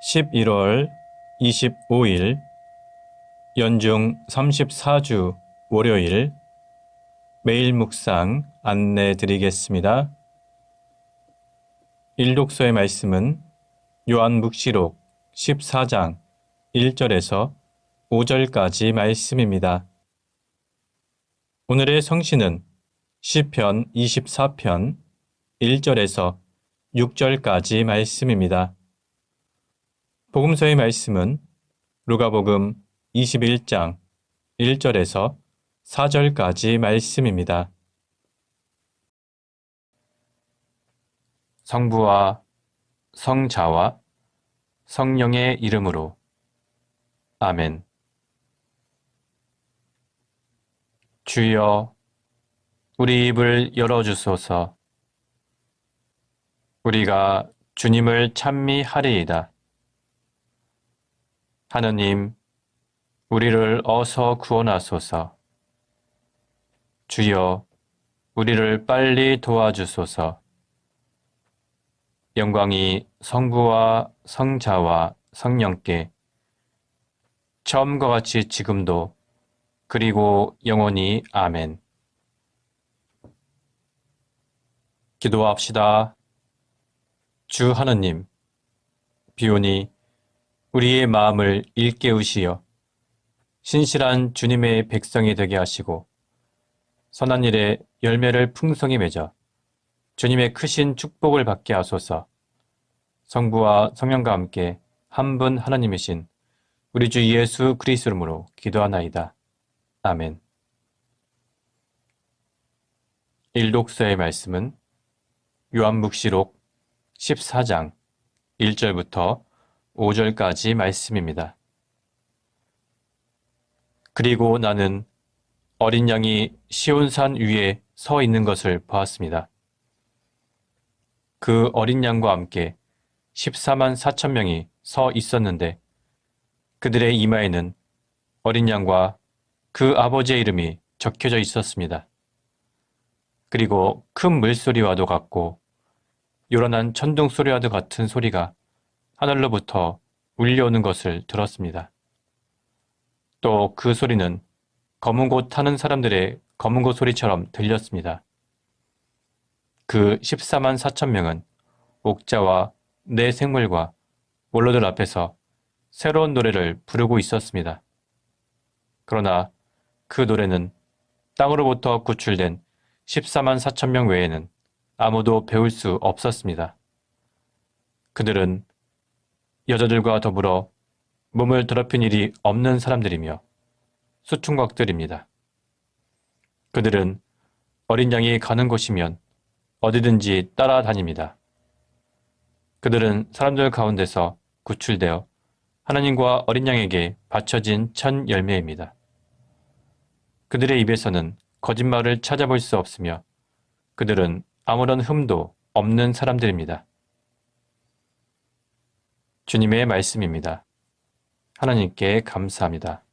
11월 25일 연중 34주 월요일 매일 묵상 안내 드리겠습니다. 일독서의 말씀은 요한묵시록 14장 1절에서 5절까지 말씀입니다. 오늘의 성신은 시편 24편 1절에서 6절까지 말씀입니다. 복음서의 말씀은 루가복음 21장 1절에서 4절까지 말씀입니다. 성부와 성자와 성령의 이름으로 아멘. 주여 우리 입을 열어주소서. 우리가 주님을 찬미하리이다. 하느님, 우리를 어서 구원하소서. 주여, 우리를 빨리 도와주소서. 영광이 성부와 성자와 성령께 처음과 같이 지금도 그리고 영원히 아멘. 기도합시다. 주 하느님, 비오니 우리의 마음을 일깨우시어 신실한 주님의 백성이 되게 하시고 선한 일에 열매를 풍성히 맺어 주님의 크신 축복을 받게 하소서 성부와 성령과 함께 한 분 하나님이신 우리 주 예수 그리스도로 기도하나이다. 아멘. 일독서의 말씀은 요한묵시록 14장 1절부터 5절까지 말씀입니다. 그리고 나는 어린 양이 시온산 위에 서 있는 것을 보았습니다. 그 어린 양과 함께 14만 4천 명이 서 있었는데 그들의 이마에는 어린 양과 그 아버지의 이름이 적혀져 있었습니다. 그리고 큰 물소리와도 같고 요란한 천둥 소리와도 같은 소리가 하늘로부터 울려오는 것을 들었습니다. 또 그 소리는 검은 곳 타는 사람들의 검은 곳 소리처럼 들렸습니다. 그 14만 4천 명은 옥자와 내 생물과 원로들 앞에서 새로운 노래를 부르고 있었습니다. 그러나 그 노래는 땅으로부터 구출된 14만 4천 명 외에는 아무도 배울 수 없었습니다. 그들은 여자들과 더불어 몸을 더럽힌 일이 없는 사람들이며 수충곽들입니다. 그들은 어린 양이 가는 곳이면 어디든지 따라다닙니다. 그들은 사람들 가운데서 구출되어 하나님과 어린 양에게 바쳐진 천 열매입니다. 그들의 입에서는 거짓말을 찾아볼 수 없으며 그들은 아무런 흠도 없는 사람들입니다. 주님의 말씀입니다. 하나님께 감사합니다.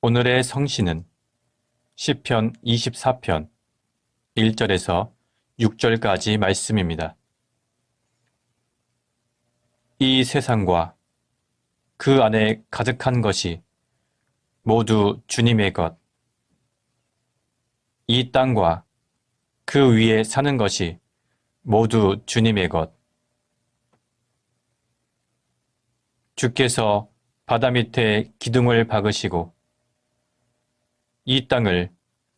오늘의 성신은 시편 24편 1절에서 6절까지 말씀입니다. 이 세상과 그 안에 가득한 것이 모두 주님의 것. 이 땅과 그 위에 사는 것이 모두 주님의 것. 주께서 바다 밑에 기둥을 박으시고 이 땅을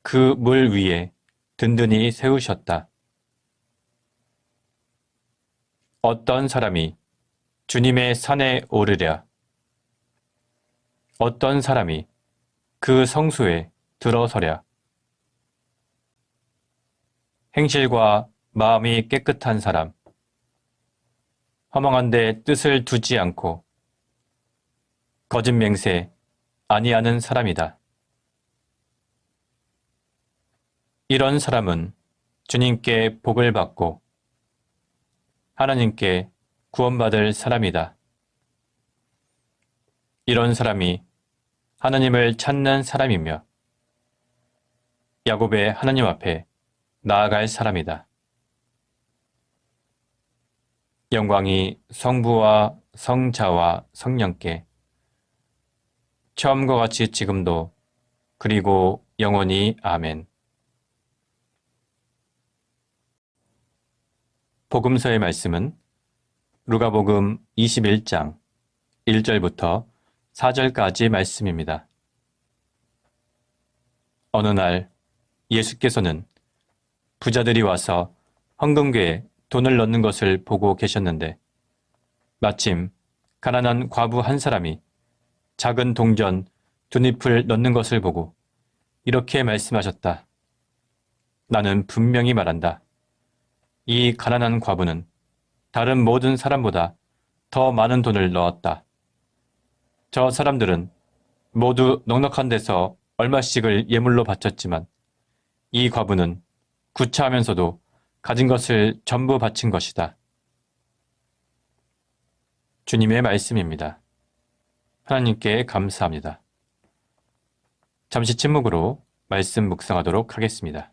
그 물 위에 든든히 세우셨다. 어떤 사람이 주님의 산에 오르랴. 어떤 사람이 그 성수에 들어서랴. 행실과 마음이 깨끗한 사람, 허망한 데 뜻을 두지 않고 거짓 맹세 아니하는 사람이다. 이런 사람은 주님께 복을 받고 하나님께 구원받을 사람이다. 이런 사람이 하나님을 찾는 사람이며 야곱의 하나님 앞에 나아갈 사람이다. 영광이 성부와 성자와 성령께 처음과 같이 지금도 그리고 영원히 아멘. 복음서의 말씀은 루가복음 21장 1절부터 4절까지 말씀입니다. 어느 날 예수께서는 부자들이 와서 헌금궤에 돈을 넣는 것을 보고 계셨는데 마침 가난한 과부 한 사람이 작은 동전 두 잎을 넣는 것을 보고 이렇게 말씀하셨다. 나는 분명히 말한다. 이 가난한 과부는 다른 모든 사람보다 더 많은 돈을 넣었다. 저 사람들은 모두 넉넉한 데서 얼마씩을 예물로 바쳤지만 이 과부는 구차하면서도 가진 것을 전부 바친 것이다. 주님의 말씀입니다. 하나님께 감사합니다. 잠시 침묵으로 말씀 묵상하도록 하겠습니다.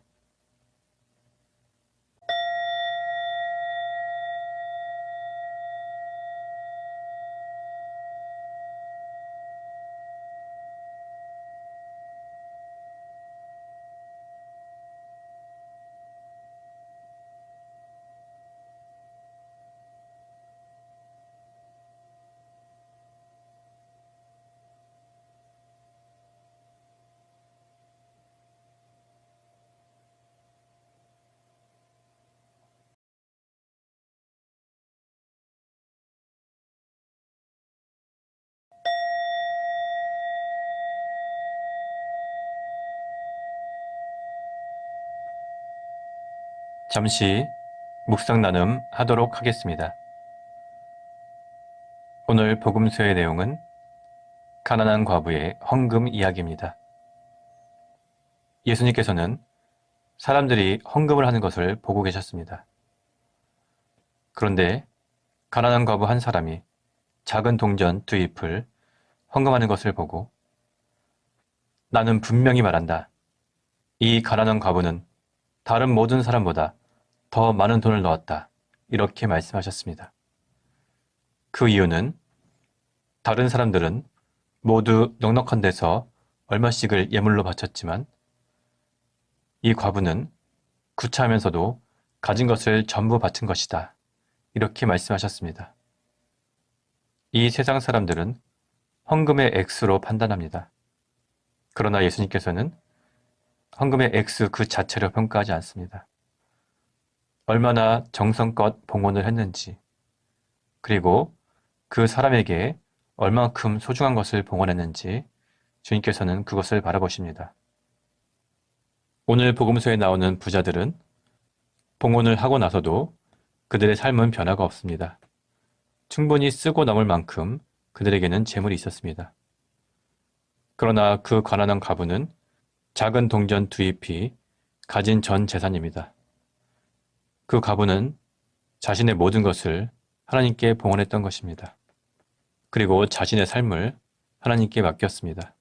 잠시 묵상 나눔 하도록 하겠습니다. 오늘 복음서의 내용은 가난한 과부의 헌금 이야기입니다. 예수님께서는 사람들이 헌금을 하는 것을 보고 계셨습니다. 그런데 가난한 과부 한 사람이 작은 동전 두 잎을 헌금하는 것을 보고 나는 분명히 말한다. 이 가난한 과부는 다른 모든 사람보다 더 많은 돈을 넣었다. 이렇게 말씀하셨습니다. 그 이유는 다른 사람들은 모두 넉넉한 데서 얼마씩을 예물로 바쳤지만 이 과부는 구차하면서도 가진 것을 전부 바친 것이다. 이렇게 말씀하셨습니다. 이 세상 사람들은 헌금의 액수로 판단합니다. 그러나 예수님께서는 헌금의 액수 그 자체로 평가하지 않습니다. 얼마나 정성껏 봉헌을 했는지, 그리고 그 사람에게 얼만큼 소중한 것을 봉헌했는지 주님께서는 그것을 바라보십니다. 오늘 복음서에 나오는 부자들은 봉헌을 하고 나서도 그들의 삶은 변화가 없습니다. 충분히 쓰고 남을 만큼 그들에게는 재물이 있었습니다. 그러나 그 가난한 가부는 작은 동전 두 잎이 가진 전 재산입니다. 그 가부는 자신의 모든 것을 하나님께 봉헌했던 것입니다. 그리고 자신의 삶을 하나님께 맡겼습니다.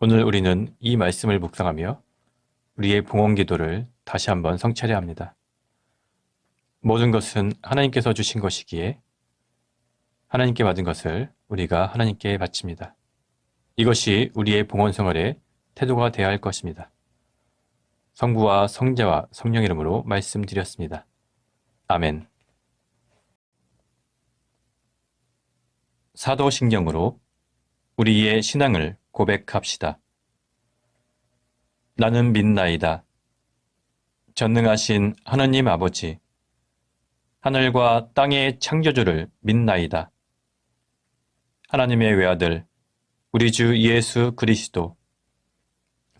오늘 우리는 이 말씀을 묵상하며 우리의 봉헌 기도를 다시 한번 성찰해야 합니다. 모든 것은 하나님께서 주신 것이기에 하나님께 받은 것을 우리가 하나님께 바칩니다. 이것이 우리의 봉헌 생활의 태도가 되어야 할 것입니다. 성부와 성자와 성령 이름으로 말씀드렸습니다. 아멘. 사도신경으로 우리의 신앙을 고백합시다. 나는 믿나이다. 전능하신 하느님 아버지, 하늘과 땅의 창조주를 믿나이다. 하나님의 외아들, 우리 주 예수 그리스도,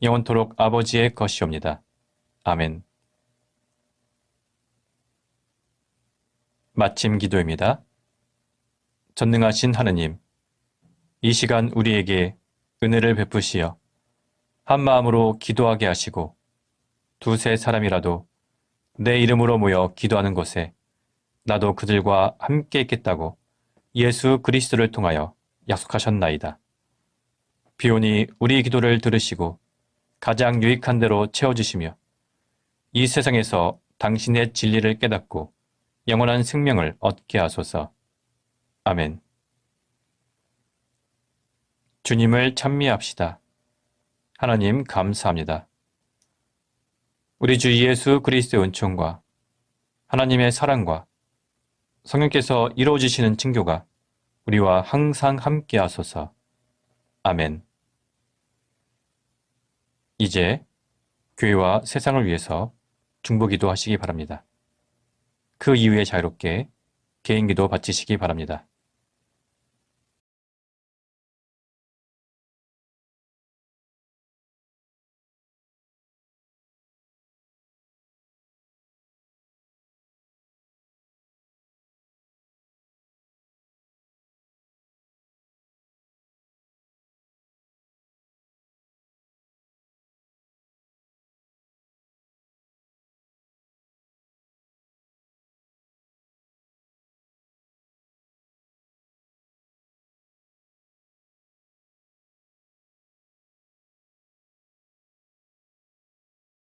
영원토록 아버지의 것이옵니다. 아멘. 마침 기도입니다. 전능하신 하느님, 이 시간 우리에게 은혜를 베푸시어 한 마음으로 기도하게 하시고 두세 사람이라도 내 이름으로 모여 기도하는 곳에 나도 그들과 함께 있겠다고 예수 그리스도를 통하여 약속하셨나이다. 비오니 우리 기도를 들으시고 가장 유익한 대로 채워주시며 이 세상에서 당신의 진리를 깨닫고 영원한 생명을 얻게 하소서. 아멘. 주님을 찬미합시다. 하나님 감사합니다. 우리 주 예수 그리스도의 은총과 하나님의 사랑과 성령께서 이루어지시는 친교가 우리와 항상 함께 하소서. 아멘. 이제 교회와 세상을 위해서 중보기도 하시기 바랍니다. 그 이후에 자유롭게 개인기도 바치시기 바랍니다.